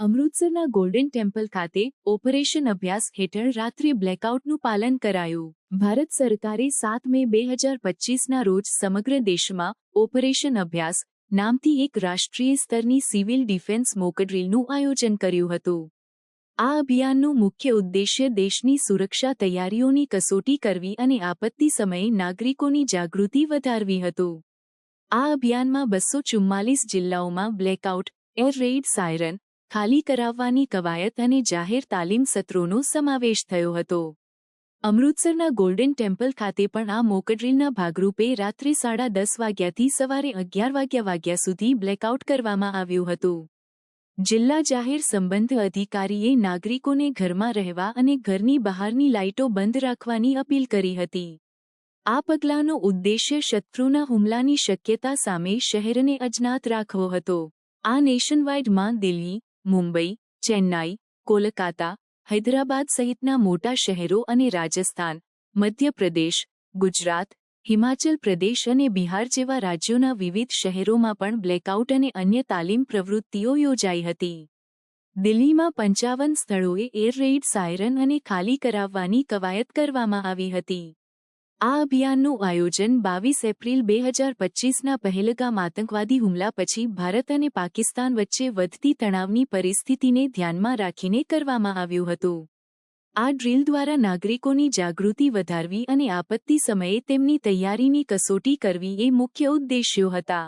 અમૃતસરના golden temple ખાતે operation અભ્યાસ હેઠળ રાત્રે બ્લેકઆઉટનું પાલન કરાયું. ભારત સરકારે સાત મે બે હજાર પચીસના રોજ સમગ્ર દેશમાં ઓપરેશન અભ્યાસ નામથી એક રાષ્ટ્રીય સ્તરની સિવિલ ડિફેન્સ મોકડ્રીલનું આયોજન કર્યું હતું. આ અભિયાનનું મુખ્ય ઉદ્દેશ્ય દેશની સુરક્ષા તૈયારીઓની કસોટી કરવી અને આપત્તિ સમયે નાગરિકોની જાગૃતિ વધારવી હતું. આ અભિયાનમાં બસો ચુમ્માલીસ જિલ્લાઓમાં બ્લેકઆઉટ, એર રેઇડ સાયરન ખાલી કરાવવાની કવાયત અને જાહેર તાલીમ સત્રોનો સમાવેશ થયો હતો. અમૃતસરના ગોલ્ડન ટેમ્પલ ખાતે પણ આ મોકડ્રીલના ભાગરૂપે રાત્રે સાડા દસ વાગ્યાથી સવારે અગિયાર વાગ્યા વાગ્યા સુધી બ્લેકઆઉટ કરવામાં આવ્યું હતું. જિલ્લા જાહેર સંબંધ અધિકારીએ નાગરિકોને ઘરમાં રહેવા અને ઘરની બહારની લાઇટો બંધ રાખવાની અપીલ કરી હતી. આ પગલાંનો ઉદ્દેશ્ય શત્રુના હુમલાની શક્યતા સામે શહેરને અજ્ઞાત રાખવો હતો. આ નેશનવાઇડમાં દિલ્હી મુંબઈ, ચેન્નાઈ, કોલકાતા, હૈદરાબાદ સહિતના મોટા શહેરો અને રાજસ્થાન, મધ્યપ્રદેશ, ગુજરાત, હિમાચલ પ્રદેશ અને બિહાર જેવા રાજ્યોના વિવિધ શહેરોમાં પણ બ્લેકઆઉટ અને અન્ય તાલીમ પ્રવૃત્તિઓ યોજાઈ હતી. દિલ્હીમાં પંચાવન સ્થળોએ એર રેઇડ સાયરન અને ખાલી કરાવવાની કવાયત કરવામાં આવી હતી. આ અભિયાનનું આયોજન બાવીસ એપ્રિલ બે હજાર પચીસના પહેલગામ આતંકવાદી હુમલા પછી ભારત અને પાકિસ્તાન વચ્ચે વધતી તણાવની પરિસ્થિતિને ધ્યાનમાં રાખીને કરવામાં આવ્યું હતું. આ ડ્રીલ દ્વારા નાગરિકોની જાગૃતિ વધારવી અને આપત્તિ સમયે તેમની તૈયારીની કસોટી કરવી એ મુખ્ય ઉદ્દેશ્યો હતા.